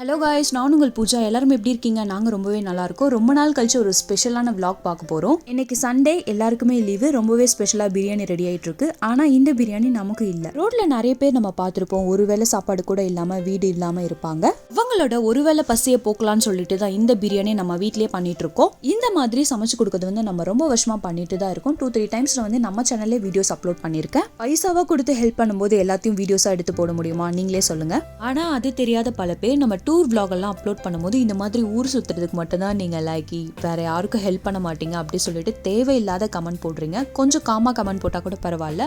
Hello guys நான் உங்கள் பூஜா. எல்லாரும் எப்படி இருக்கீங்க? நாங்கள் ரொம்பவே நல்லா இருக்கோம் ரொம்ப நாள் கழிச்சு ஒரு ஸ்பெஷலான விளாக் பார்க்க போகிறோம் இன்னைக்கு சண்டே எல்லாருக்குமே லீவு ரொம்பவே ஸ்பெஷலாக பிரியாணி ரெடி ஆயிட்டு இருக்கு ஆனால் இந்த பிரியாணி நமக்கு இல்லை. ரோட்டில் நிறைய பேர் நம்ம பார்த்துருப்போம். ஒருவேளை சாப்பாடு கூட இல்லாமல் வீடு இல்லாமல் இருப்பாங்க. அவங்களோட ஒருவேளை பசியை போக்கலான்னு சொல்லிட்டு தான் இந்த பிரியாணி நம்ம வீட்டிலே பண்ணிட்டு இருக்கோம் இந்த மாதிரி சமைச்சு கொடுக்கறது வந்து நம்ம ரொம்ப வருஷமாக பண்ணிட்டு தான் இருக்கோம். டூ த்ரீ டைம்ஸில் வந்து நம்ம சேனல்லே வீடியோஸ் அப்லோட் பண்ணியிருக்கேன். பைசாவாக கொடுத்து ஹெல்ப் பண்ணும்போது எல்லாத்தையும் வீடியோஸாக எடுத்து போட முடியுமா? நீங்களே சொல்லுங்கள் ஆனால் அது தெரியாத பல பேர் நம்ம டூர் vlog எல்லாம் அப்லோட் பண்ணும்போது இந்த மாதிரி ஊர் சுற்றுறதுக்கு மட்டும்தான் நீங்கள் லைக்கி வேறு யாருக்கும் ஹெல்ப் பண்ண மாட்டீங்க அப்படின்னு சொல்லிட்டு தேவையில்லாத கமெண்ட் போடுறீங்க. கொஞ்சம் காமாக கமெண்ட் போட்டால் கூட பரவாயில்ல.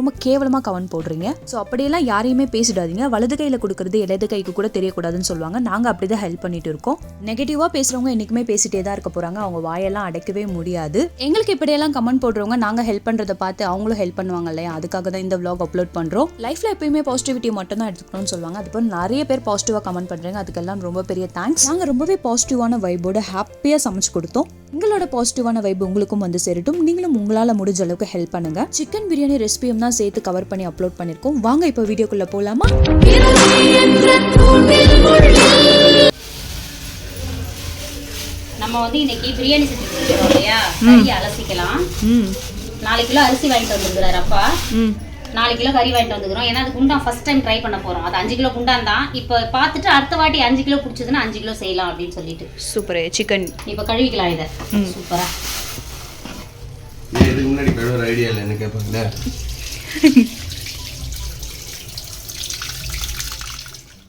ரொம்ப கேவலமாக கமெண்ட் போடுறீங்க. ஸோ அப்படியெல்லாம் யாரையுமே பேசிடாதீங்க. வலது கையில் கொடுக்கறது இடது கைக்கு கூட தெரியக்கூடாதுன்னு சொல்லுவாங்க. நாங்கள் அப்படி தான் ஹெல்ப் பண்ணிட்டு இருக்கோம். நெகட்டிவாக பேசுகிறவங்க என்றைக்குமே பேசிட்டே தான் இருக்க போகிறாங்க அவங்க வாயெல்லாம் அடைக்கவே முடியாது. எங்களுக்கு இப்படியெல்லாம் கமெண்ட் போடுறவங்க நாங்கள் ஹெல்ப் பண்ணுறதை பார்த்து அவங்களும் ஹெல்ப் பண்ணுவாங்க இல்லையா? அதுக்காக தான் இந்த vlog அப்லோட் பண்ணுறோம் லைஃப்பில் எப்பயுமே பாசிட்டிவிட்டி மட்டும் தான் எடுத்துக்கணும்னு சொல்லுவாங்க. அதுபோல் நிறைய பேர் பாசிட்டிவாக கமெண்ட் பண்றாங்க அதுக்கெல்லாம் ரொம்ப பெரிய தேங்க்ஸ் நாங்க ரொம்பவே பாசிட்டிவான வைபோட ஹாப்பியா சமைச்சு கொடுத்தோம். உங்களோட பாசிட்டிவான வைப் உங்களுக்கும் வந்து சேரட்டும். நீங்களும் உங்களால முடிஞ்ச அளவுக்கு ஹெல்ப் பண்ணுங்க. சிக்கன் பிரியாணி ரெசிபியும் தான் சேர்த்து கவர் பண்ணி அப்லோட் பண்ணிருக்கோம். வாங்க இப்போ வீடியோக்குள்ள போலாமா? நம்ம வந்து இன்னைக்கு பிரியாணி செஞ்சு இல்லையா? அலசிக்கலாம். நாலு கிலோ அரிசி வாங்கிட்டு வந்துருக்குறாரு அப்பா. நாலு கிலோ கறி வாங்கிட்டு வந்துக்கிறோம். ஏன்னா அது குண்டான் ஃபர்ஸ்ட் டைம் ட்ரை பண்ண போறோம். அது அஞ்சு கிலோ குண்டான் தான் இப்போ பார்த்துட்டு அடுத்த வாட்டி அஞ்சு கிலோ பிடிச்சதுன்னா அஞ்சு கிலோ செய்யலாம் அப்படின்னு சொல்லிட்டு. சூப்பர் சிக்கன் இப்போ கழுவிக்கலாம் இதை. சூப்பரா. ஏன் இதுக்கு முன்னாடி கழுவுற ஐடியா இல்லை என்ன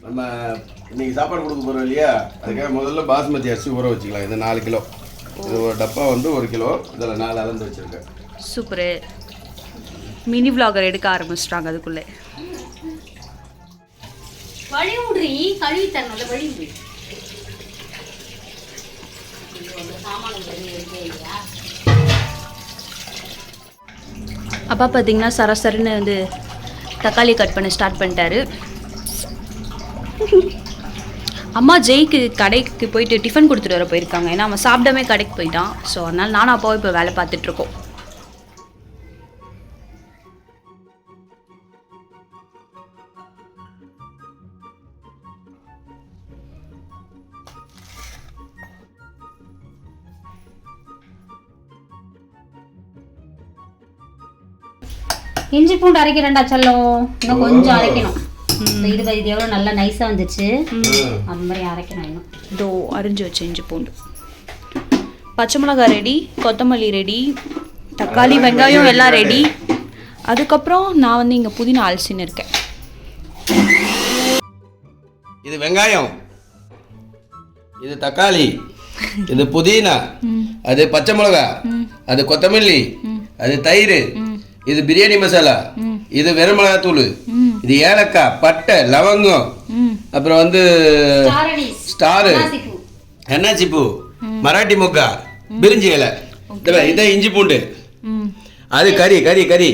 நம்ம இன்னைக்கு சாப்பாடு கொடுக்க போறோம் இல்லையா? அதுக்காக முதல்ல பாஸ்மதி அரிசி ஊற வச்சுக்கலாம். இது நாலு கிலோ. இது ஒரு டப்பா வந்து ஒரு கிலோ. இதில் நாலு அளந்து வச்சிருக்கேன். சூப்பரு. மினி vlogger எடுக்க ஆரம்பிச்சிட்டாங்க அதுக்குள்ளே. வழி விடுறி கழுவி தரணும்ல வழி விடு அப்பா பார்த்தீங்கன்னா சரசரன்னு வந்து தக்காளி கட் பண்ண ஸ்டார்ட் பண்ணிட்டாரு. அம்மா ஜெய்க்கு கடைக்கு போயிட்டு டிஃபன் கொடுத்துட்டு வர போயிருக்காங்க. ஏன்னா அவன் சாப்பிடாமே கடைக்கு போயிட்டான். ஸோ அதனால நானும் அப்பாவும் இப்போ வேலை பார்த்துட்டு இஞ்சி பூண்டு அரைக்கிறேன்டா செல்லம். இன்னும் கொஞ்சம் அரைக்கணும். இது இது எவ்வளோ நல்லா நைஸாக வந்துச்சு. அந்த மாதிரி அரைக்கணும் இன்னும். இதோ அரிஞ்சு வச்ச இஞ்சி பூண்டு. பச்சை மிளகாய் ரெடி கொத்தமல்லி ரெடி தக்காளி வெங்காயம் எல்லாம் ரெடி அதுக்கப்புறம் நான் வந்து இங்கே புதினா அலசின்னு இருக்கேன். இது வெங்காயம். இது தக்காளி. இது புதினா. அது பச்சை மிளகா அது கொத்தமல்லி. அது தயிர். இது பிரியாணி மசாலா. இது வெறும் மிளகாத்தூள். இது ஏலக்காய் பட்டை லவங்கம். அப்புறம் வந்து ஸ்டாரு. என்னாச்சி பூ. மராட்டி முக்கா. பிரிஞ்சி இலை. இதுல இதான் இஞ்சி பூண்டு. அது கறி கறி கறி.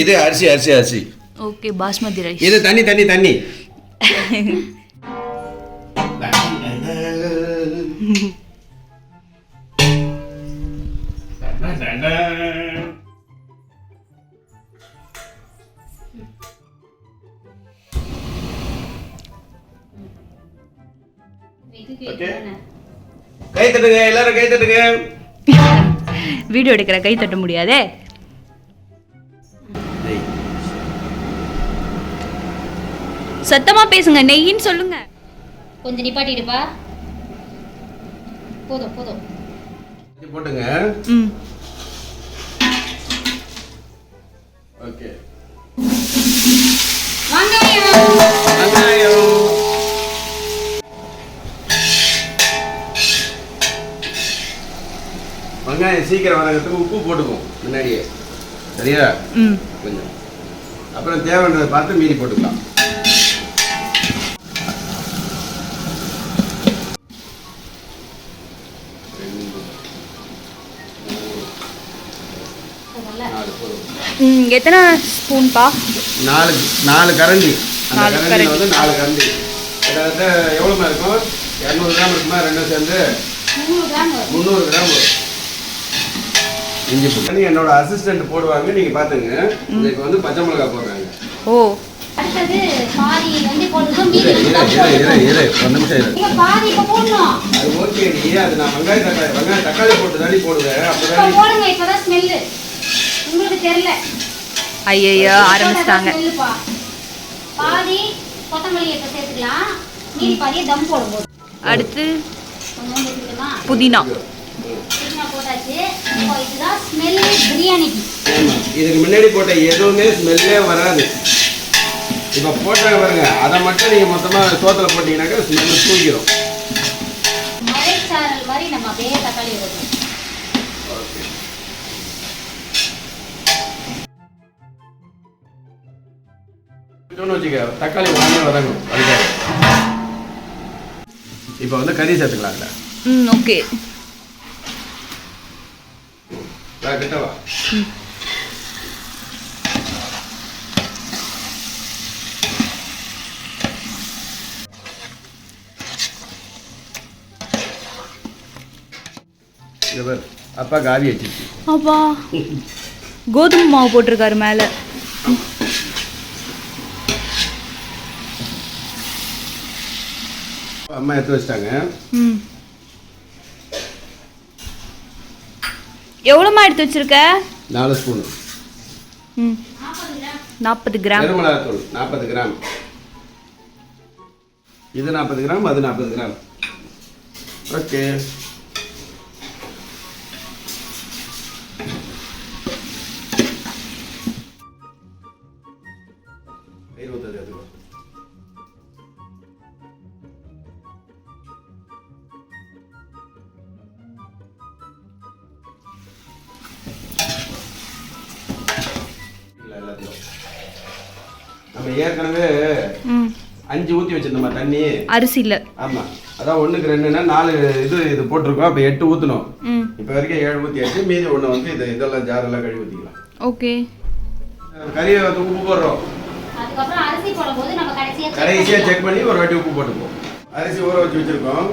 இது அரிசி அரிசி அரிசி. Okay basmati rice. இது தண்ணி தண்ணி தண்ணி. கை தட்டுங்க எல்லாரும் கை தட்டுங்க. வீடியோ எடுக்கிற கை தட்ட முடியாதே? சத்தமா பேசுங்க நெய்ன்னு சொல்லுங்க. கொஞ்சம் நிப்பாட்டிடுப்பா. போதும் போதும். போட்டுங்க. ஓகே. வெங்காயம் வெங்காயம் சீக்கிரம் வதங்கிறதுக்கு உப்பு போட்டுக்கும் முன்னாடியே. சரியா? ம். கொஞ்சம். அப்புறம் தேவைன்றதை பார்த்து மீதி போட்டுக்கலாம். எத்தனை ஸ்பூன்பா? நாலு நாலு கரண்டி. அந்த நாலு கரண்டி. வந்து நாலு கரண்டி. கிட்டத்தட்ட எவ்வளோமா இருக்கும்? இரநூறு கிராம் இருக்குமா? ரெண்டும் சேர்ந்து நூறு கிராம் வரும். முந்நூறு கிராம் வரும். இஞ்சி பூண்டு என்னோட அசிஸ்டன்ட் போடுவாங்க நீங்கள் பார்த்துங்க இதுக்கு வந்து பச்சை மிளகாய் போடுறாங்க. ஓ. இப்ப இப்ப ஐயையோ ஆரம்பிச்சிட்டாங்க. பாதி கொத்தமல்லி இப்ப சேர்த்துக்கலாம். மீதி பாதியை தம் போடும்போது. அடுத்து புதினா. புதினா போட்டாச்சு. இப்போ இதுதான் ஸ்மெல்லு பிரியாணிக்கு. ஆமா. இதுக்கு முன்னாடி போட்ட எதுவுமே ஸ்மெல்லே வராது. இப்போ போட்டாங்க பாருங்க அதை மட்டும் நீங்கள் மொத்தமாக சோத்துல போட்டீங்கன்னாக்கா ஸ்மெல்லு தூக்கிடும். மழைச்சாரல் மாதிரி நம்ம அப்படியே தக்காளி இன்னொன்று வச்சுக்க தக்காளி அதுக்காக. இப்போ வந்து கறி சேர்த்துக்கலாம்ல. ம் ஓகே. வா கிட்ட வா இங்க பாரு அப்பா காவி வச்சிருச்சு அப்பா கோதுமை மாவு போட்டிருக்காரு மேலே. அம்மா எடுத்து வச்சிட்டாங்க. எவ்வளோமா எடுத்து வச்சிருக்க? நாலு ஸ்பூன். ம். நாற்பது கிராம். பெருமிளகாத்தூள் நாற்பது கிராம். இது நாற்பது கிராம் அது நாற்பது கிராம். ஓகே. ஏற்கனவே அஞ்சு ஊற்றி வச்சிருந்தோமா தண்ணி? அரிசியில். ஆமாம் அதான் ஒன்றுக்கு ரெண்டுன்னா நாலு இது இது போட்டிருக்கோம். அப்போ எட்டு ஊற்றணும் ம். இப்போ வரைக்கும் ஏழு ஊற்றியாச்சு மீதி ஒன்று வந்து இது இதெல்லாம் ஜாரெல்லாம் கழுவி ஊற்றிக்கலாம் ஓகே. கறியை வந்து உப்பு போடுறோம். அதுக்கப்புறம் அரிசி போடும்போது நம்ம கடைசியா check கடைசியாக. செக் பண்ணி ஒரு வாட்டி உப்பு போட்டுப்போம் அரிசி ஊற வச்சு வச்சுருக்கோம்.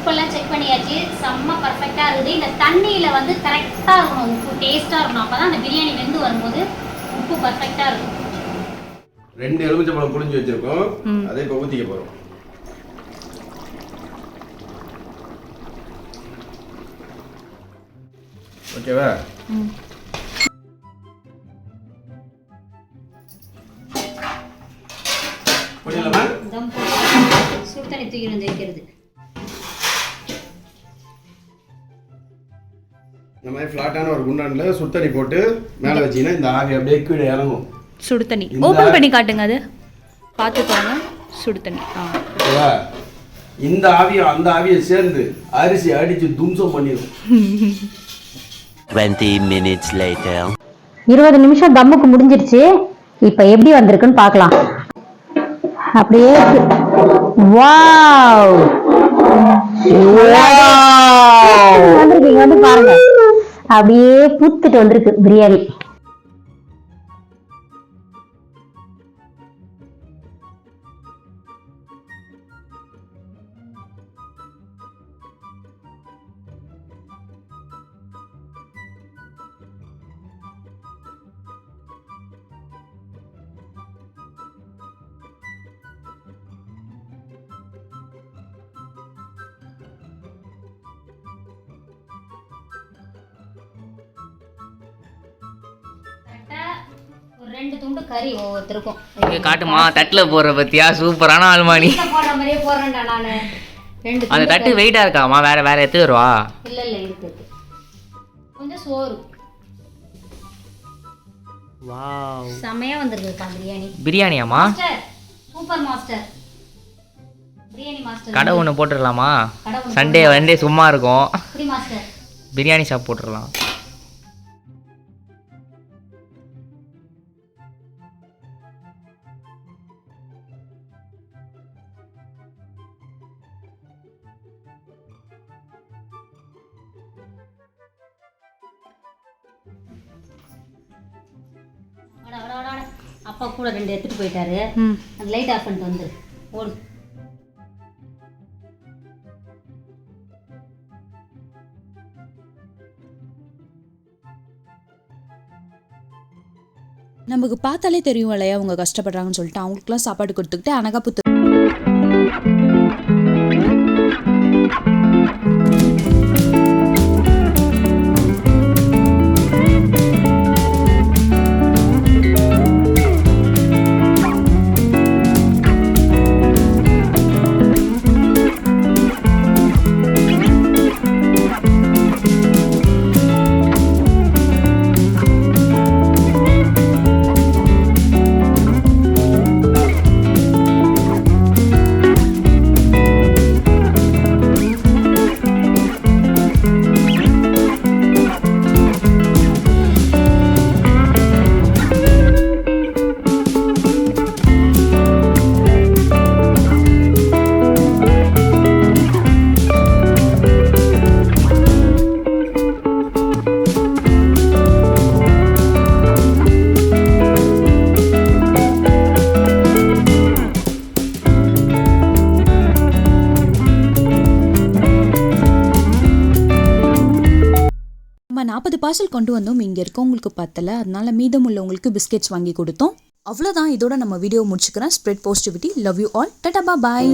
உப்பெல்லாம் செக் பண்ணியாச்சு. செம்ம பர்ஃபெக்டா இருக்குது இந்த தண்ணியில வந்து கரெக்டா இருக்கணும். உப்பு டேஸ்டா இருக்கணும். அப்பதான் அந்த பிரியாணி வெந்து வரும்போது உப்பு பர்ஃபெக்டா இருக்கும். ரெண்டு எலுமிச்சம்பழம் புளிஞ்சு வச்சிருக்கோம். அதை இப்போ ஊற்றிக்க போகிறோம் ஓகேவா? ம். புரியலமா? தம் போட்டு சுடு தண்ணி தூக்கி வந்து வைக்கிறது. இந்த மாதிரி ஃப்ளாட்டான ஒரு குண்டானில் சுத்தண்ணி போட்டு மேலே வச்சீங்கன்னா இந்த ஆவி அப்படியே கீழே இறங்கும். சுடு தண்ணி ஓப்பன் பண்ணி காட்டுங்க அது. பார்த்துக்கோங்க சுடு தண்ணி ஆ. ஓகேவா? இந்த ஆவியும் அந்த ஆவியும் சேர்ந்து அரிசி அடிச்சு தும்சம் பண்ணிடும் 20 minutes later. இருபது நிமிஷம் தம்முக்கு முடிஞ்சிருச்சு. இப்ப எப்படி வந்திருக்குன்னு பார்க்கலாம். அப்படியே வாவ். வந்து பாருங்க. அப்படியே பூத்துட்டு வந்திருக்கு பிரியாணி. ரெண்டு துண்டு கறி ஒவ்வொருத்தருக்கும். இங்க காட்டுமா தட்டுல போடுற பத்தியா? சூப்பரான ஆல்மானி போடுற மாதிரியே போடுறேன்டா நானு. ரெண்டு அந்த தட்டு வெயிட்டா இருக்காமா? வேற வேற எடுத்து வருவா? இல்ல இல்ல இருக்கு. கொஞ்சம் சோறு. வாவ். செமையா வந்திருக்குப்பா biryani. பிரியாணியாமா master super master. Biryani master. கடை ஒன்று போட்டுடலாமா கடை ஒண்ணு சண்டே வண்டே சும்மா இருக்கும். பிரியாணி ஷாப் போட்டுடலாம் அப்பா கூட ரெண்டு எடுத்துட்டு போயிட்டாரு. அந்த லைட் ஆஃப் பண்ணிட்டு வந்துரு ஓடு. நமக்கு பார்த்தாலே தெரியும் இல்லையா அவங்க கஷ்டப்படுறாங்கன்னு சொல்லிட்டு அவங்களுக்குலாம் சாப்பாடு கொடுத்துக்கிட்டு அனகாபுத்து நாற்பது பார்சல் கொண்டு வந்தோம். இங்கே இருக்கவங்களுக்கு பத்தல. அதனால மீதம் உள்ளவங்களுக்கு பிஸ்கெட்ஸ் வாங்கி கொடுத்தோம். அவ்வளோதான் இதோட நம்ம வீடியோ முடிச்சுக்கிறேன். Spread positivity love you all tata bye